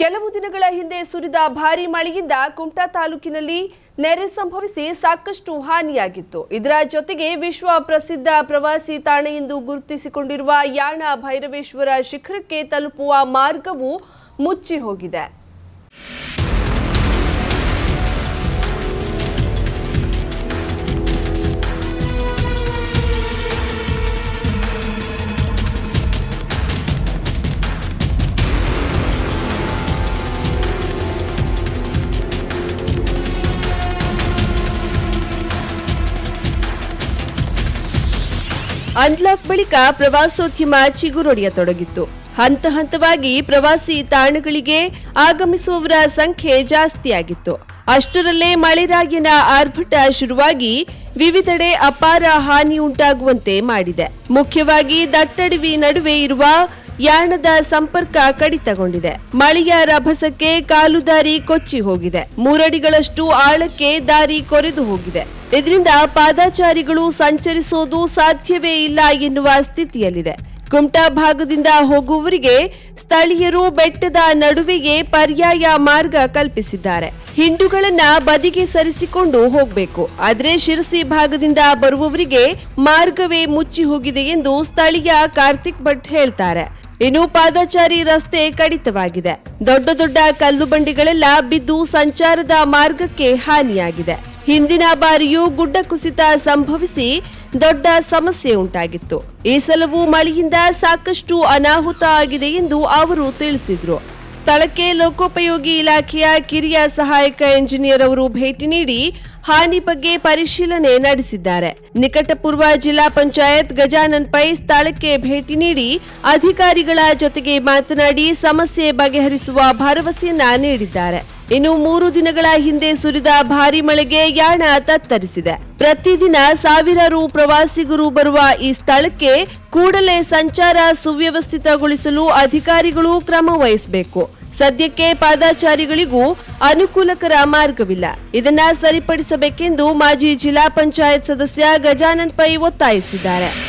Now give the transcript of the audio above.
ಕೆಲವು ದಿನಗಳ ಹಿಂದೆ ಸುರಿದ ಭಾರೀ ಮಳೆಯಿಂದ ಕುಮಟಾ ತಾಲೂಕಿನಲ್ಲಿ ನೆರೆ ಸಂಭವಿಸಿ ಸಾಕಷ್ಟು ಹಾನಿಯಾಗಿತ್ತು. ಇದರ ಜೊತೆಗೆ ವಿಶ್ವ ಪ್ರಸಿದ್ಧ ಪ್ರವಾಸಿ ತಾಣ ಎಂದು ಗುರುತಿಸಿಕೊಂಡಿರುವ ಯಾಣ ಭೈರವೇಶ್ವರ ಶಿಖರಕ್ಕೆ ತಲುಪುವ ಮಾರ್ಗವು ಮುಚ್ಚಿ ಹೋಗಿದೆ ಅನ್ಲಾಕ್ ಬಳಿಕ ಪ್ರವಾಸೋದ್ಯಮ ಚಿಗುರೊಡೆಯತೊಡಗಿತ್ತು ಹಂತ ಹಂತವಾಗಿ ಪ್ರವಾಸಿ ತಾಣಗಳಿಗೆ ಆಗಮಿಸುವವರ ಸಂಖ್ಯೆ ಜಾಸ್ತಿಯಾಗಿತ್ತು. ಅಷ್ಟರಲ್ಲೇ ಮಳೆರಾಗಿನ ಆರ್ಭಟ ಶುರುವಾಗಿ ವಿವಿಧೆಡೆ ಅಪಾರ ಹಾನಿ ಉಂಟಾಗುವಂತೆ ಮಾಡಿದೆ. ಮುಖ್ಯವಾಗಿ ದಟ್ಟಡವಿ ನಡುವೆ ಇರುವ ಯಾಣದ ಸಂಪರ್ಕ ಕಡಿತಗೊಂಡಿದೆ. ಮಳೆಯ ರಭಸಕ್ಕೆ ಕಾಲು ದಾರಿ ಕೊಚ್ಚಿ ಹೋಗಿದೆ. ಮೂರಡಿಗಳಷ್ಟು ಆಳಕ್ಕೆ ದಾರಿ ಕೊರೆದು ಹೋಗಿದೆ. ಇದರಿಂದ ಪಾದಾಚಾರಿಗಳು ಸಂಚರಿಸೋದು ಸಾಧ್ಯವೇ ಇಲ್ಲ ಎನ್ನುವ ಸ್ಥಿತಿಯಲ್ಲಿದೆ. ಕುಮಟಾ ಭಾಗದಿಂದ ಹೋಗುವವರಿಗೆ ಸ್ಥಳೀಯರು ಬೆಟ್ಟದ ನಡುವೆಯೇ ಪರ್ಯಾಯ ಮಾರ್ಗ ಕಲ್ಪಿಸಿದ್ದಾರೆ. ಹಿಂಡುಗಳನ್ನ ಬದಿಗೆ ಸರಿಸಿಕೊಂಡು ಹೋಗಬೇಕು. ಆದರೆ ಶಿರಸಿ ಭಾಗದಿಂದ ಬರುವವರಿಗೆ ಮಾರ್ಗವೇ ಮುಚ್ಚಿ ಹೋಗಿದೆ ಎಂದು ಸ್ಥಳೀಯ ಕಾರ್ತಿಕ್ ಭಟ್ ಹೇಳ್ತಾರೆ. ಇನ್ನು ಪಾದಚಾರಿ ರಸ್ತೆ ಕಡಿತವಾಗಿದೆ. ದೊಡ್ಡ ದೊಡ್ಡ ಕಲ್ಲು ಬಂಡಿಗಳೆಲ್ಲ ಬಿದ್ದು ಸಂಚಾರದ ಮಾರ್ಗಕ್ಕೆ ಹಾನಿಯಾಗಿದೆ. ಹಿಂದಿನ ಬಾರಿಯೂ ಗುಡ್ಡ ಕುಸಿತ ಸಂಭವಿಸಿ ದೊಡ್ಡ ಸಮಸ್ಯೆ ಉಂಟಾಗಿತ್ತು. ಈ ಸಲವೂ ಮಳೆಯಿಂದ ಸಾಕಷ್ಟು ಅನಾಹುತ ಆಗಿದೆ ಎಂದು ಅವರು ತಿಳಿಸಿದ್ರು. ಸ್ಥಳಕ್ಕೆ ಲೋಕೋಪಯೋಗಿ ಇಲಾಖೆಯ ಕಿರಿಯ ಸಹಾಯಕ ಎಂಜಿನಿಯರ್ ಅವರು ಭೇಟಿ ನೀಡಿ ಹಾನಿ ಬಗ್ಗೆ ಪರಿಶೀಲನೆ ನಡೆಸಿದ್ದಾರೆ. ನಿಕಟಪೂರ್ವ ಜಿಲ್ಲಾ ಪಂಚಾಯತ್ ಗಜಾನನ್ ಪೈ ಸ್ಥಳಕ್ಕೆ ಭೇಟಿ ನೀಡಿ ಅಧಿಕಾರಿಗಳ ಜೊತೆಗೆ ಮಾತನಾಡಿ ಸಮಸ್ಯೆ ಬಗೆಹರಿಸುವ ಭರವಸೆಯನ್ನ ನೀಡಿದ್ದಾರೆ. ಇನ್ನು ಮೂರು ದಿನಗಳ ಹಿಂದೆ ಸುರಿದ ಭಾರಿ ಮಳೆಗೆ ಯಾಣ ತತ್ತರಿಸಿದೆ. ಪ್ರತಿದಿನ ಸಾವಿರಾರು ಪ್ರವಾಸಿಗರು ಬರುವ ಈ ಸ್ಥಳಕ್ಕೆ ಕೂಡಲೇ ಸಂಚಾರ ಸುವ್ಯವಸ್ಥಿತಗೊಳಿಸಲು ಅಧಿಕಾರಿಗಳು ಕ್ರಮ ವಹಿಸಬೇಕು. ಸದ್ಯಕ್ಕೆ ಪಾದಾಚಾರಿಗಳಿಗೂ ಅನುಕೂಲಕರ ಮಾರ್ಗವಿಲ್ಲ. ಇದನ್ನ ಸರಿಪಡಿಸಬೇಕೆಂದು ಮಾಜಿ ಜಿಲ್ಲಾ ಪಂಚಾಯತ್ ಸದಸ್ಯ ಗಜಾನನ್ ಪೈ ಒತ್ತಾಯಿಸಿದ್ದಾರೆ.